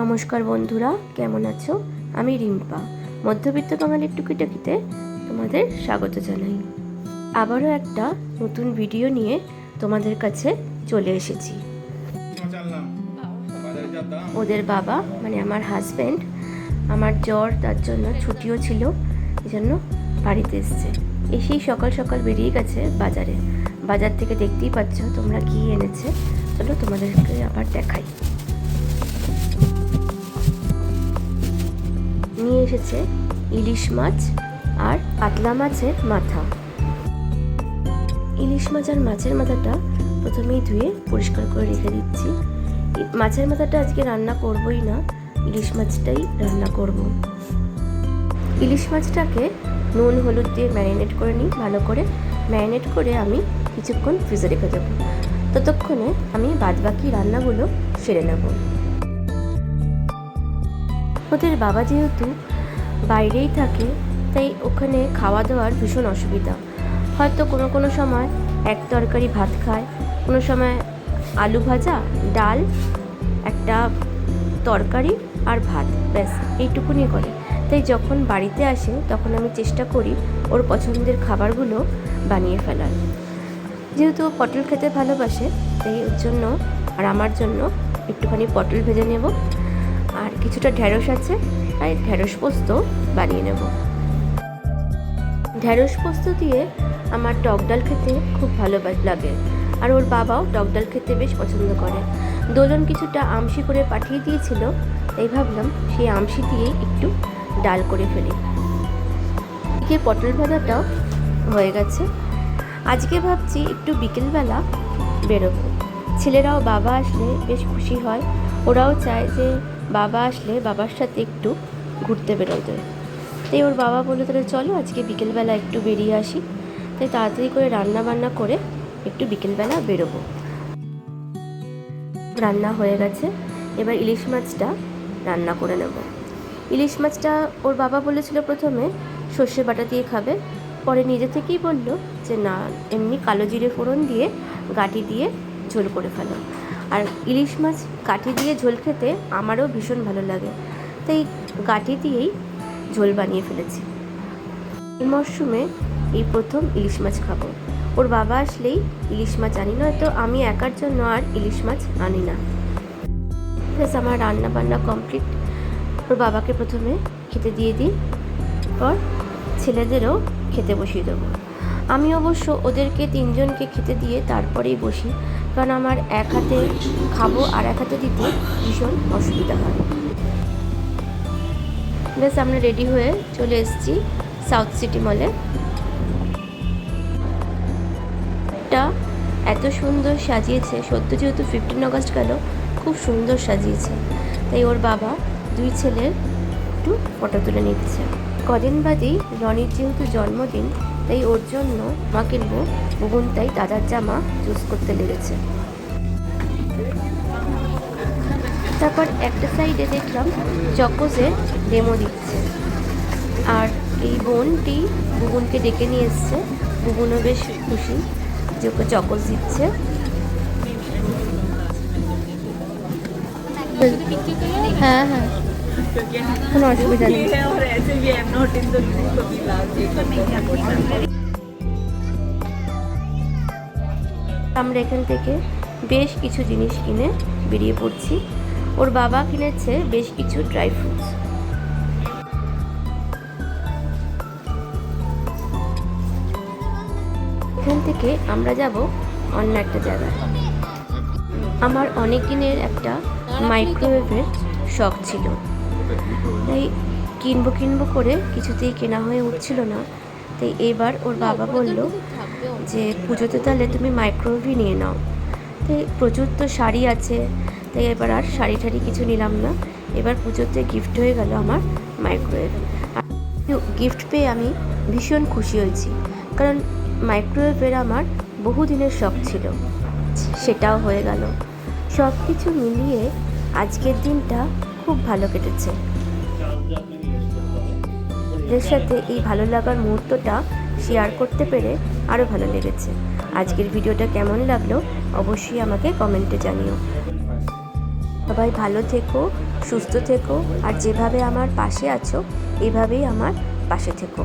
নমস্কার বন্ধুরা, কেমন আছো? আমি রিম্পা, মধ্যবিত্ত বাঙালির টুকিটাকিতে তোমাদের স্বাগত জানাই। আবারও একটা নতুন ভিডিও নিয়ে তোমাদের কাছে চলে এসেছি। ওদের বাবা মানে আমার হাজব্যান্ড আমার জ্বর, তার জন্য ছুটিও ছিল জন্য বাড়িতে এসছে। এসেই সকাল সকাল বেরিয়ে গেছে বাজারে। বাজার থেকে দেখতেই পাচ্ছ তোমরা কি এনেছে। চলো তোমাদেরকে আবার দেখাই। নিয়ে এসেছে ইলিশ মাছ আর পাতলা মাছের মাথা। ইলিশ মাছ আর মাছের মাথাটা প্রথমেই ধুয়ে পরিষ্কার করে রেখে দিচ্ছি। মাছের মাথাটা আজকে রান্না করবই না, ইলিশ মাছটাই রান্না করব। ইলিশ মাছটাকে নুন, হলুদ দিয়ে ম্যারিনেট করে নিই, ভালো করে ম্যারিনেট করে আমি কিছুক্ষণ ফ্রিজে রেখে দেবো। ততক্ষণে আমি বাদবাকি রান্নাগুলো সেরে নেব। ওদের বাবা যেহেতু বাইরেই থাকে, তাই ওখানে খাওয়া দাওয়ার ভীষণ অসুবিধা। হয়তো কোনো কোনো সময় এক তরকারি ভাত খায়, কোনো সময় আলু ভাজা, ডাল, একটা তরকারি আর ভাত, ব্যাস, এইটুকুনি করে। তাই যখন বাড়িতে আসে, তখন আমি চেষ্টা করি ওর পছন্দের খাবারগুলো বানিয়ে ফেলার। যেহেতু ও পটল খেতে ভালোবাসে, তাই ওর জন্য আর আমার জন্য একটুখানি পটল ভেজে নেব। আর কিছুটা ঢ্যাঁড়স আছে তাই ঢ্যাঁড়স পোস্ত বানিয়ে নেব। ঢ্যাঁড়স পোস্ত দিয়ে আমার টক ডাল খেতে খুব ভালো লাগে, আর ওর বাবাও টক ডাল খেতে বেশ পছন্দ করে। দোলন কিছুটা আমসি করে পাঠিয়ে দিয়েছিল, তাই ভাবলাম সেই আমসি দিয়েই একটু ডাল করে ফেলি। এদিকে পটল ভাজাটাও হয়ে গেছে। আজকে ভাবছি একটু বিকেলবেলা বেরোবো। ছেলেরাও বাবা আসলে বেশ খুশি হয়, ওরাও চায় যে বাবা আসলে বাবার সাথে একটু ঘুরতে বেরোতে তাই ওর বাবা বলল, তাহলে চলো আজকে বিকেলবেলা একটু বেরিয়ে আসি। তাই তাড়াতাড়ি করে রান্না বান্না করে একটু বিকেলবেলা বেরোবো। রান্না হয়ে গেছে। এবার ইলিশ মাছটা রান্না করে নেব। ইলিশ মাছটা ওর বাবা বলেছিল প্রথমে সর্ষে বাটা দিয়ে খাবে। পরে নিজে থেকেই বলল যে, না, এমনি কালো জিরে ফোড়ন দিয়ে গাটি দিয়ে ঝোল করে ফেলো। আর ইলিশ মাছ কাঠি দিয়ে ঝোল খেতে আমারও ভীষণ ভালো লাগে। তাই কাঠি দিয়েই ঝোল বানিয়ে ফেলেছি। এই মরশুমে এই প্রথম ইলিশ মাছ খাব। ওর বাবা আসলেই ইলিশ মাছ আনি, নয়তো আমি একার জন্য আর ইলিশ মাছ আনি না। ব্যাস, আমার রান্না বান্না কমপ্লিট। ওর বাবাকে প্রথমে খেতে দিয়ে দিই। পর ছেলেদেরও খেতে বসিয়ে দেবো। আমি অবশ্য ওদেরকে তিনজনকে খেতে দিয়ে তারপরেই বসি, কারণ আমার এক হাতে খাব আর এক হাতে দিতে ভীষণ অসুবিধা হয়। ব্যাস, আমরা রেডি হয়ে চলে এসেছি সাউথ সিটি মলে। এত সুন্দর সাজিয়েছে, সদ্য যেহেতু ফিফটিন আগস্ট গেল, খুব সুন্দর সাজিয়েছে। তাই ওর বাবা দুই ছেলের একটু ফটো তুলে নিচ্ছে কদিন বাদেই রনির যেহেতু জন্মদিন তাই ওর জন্য মা কিনবো বুবুন তাই দাদার জামা চুজ করতে লেগেছে। তারপর একটা সাইডে দেখলাম চকোজের ডেমো দিচ্ছে। আর এই বোনটি বুবুনকে ডেকে নিয়ে এসছে। বুবুনও বেশ খুশি যে ওকে চকোজ দিচ্ছে। হ্যাঁ হ্যাঁ। কোনো অসুবিধা নেই। আমরা এখান থেকে বেশ কিছু জিনিস কিনে বেরিয়ে পড়ছি। ওর বাবা কিনেছে বেশ কিছু ড্রাই ফ্রুটস এখান থেকে আমরা যাব অন্য একটা জায়গায়। আমার অনেক দিনের একটা মাইক্রোওয়েভের শখ ছিল। তাই কিনবো কিনবো করে কিছুতেই কেনা হয়ে উঠছিল না। তাই এবার ওর বাবা বলল যে পুজোতে তাহলে তুমি মাইক্রোওয়েভই নিয়ে নাও। তাই প্রচুর তো শাড়ি আছে তাই এবার আর শাড়ি টাড়ি কিছু নিলাম না। এবার পুজোতে গিফট হয়ে গেল আমার মাইক্রোওয়েভ আর গিফট পেয়ে আমি ভীষণ খুশি হয়েছি কারণ মাইক্রোওয়েভের আমার বহুদিনের শখ ছিল। সেটাও হয়ে গেল। সব কিছু মিলিয়ে আজকের দিনটা খুব ভালো কেটেছে। এর সাথে এই ভালো লাগার মুহূর্তটা শেয়ার করতে পেরে আরও ভালো লেগেছে। আজকের ভিডিওটা কেমন লাগল অবশ্যই আমাকে কমেন্টে জানিও। সবাই ভালো থেকো, সুস্থ থেকো, আর যেভাবে আমার পাশে আছো, এভাবেই আমার পাশে থেকো।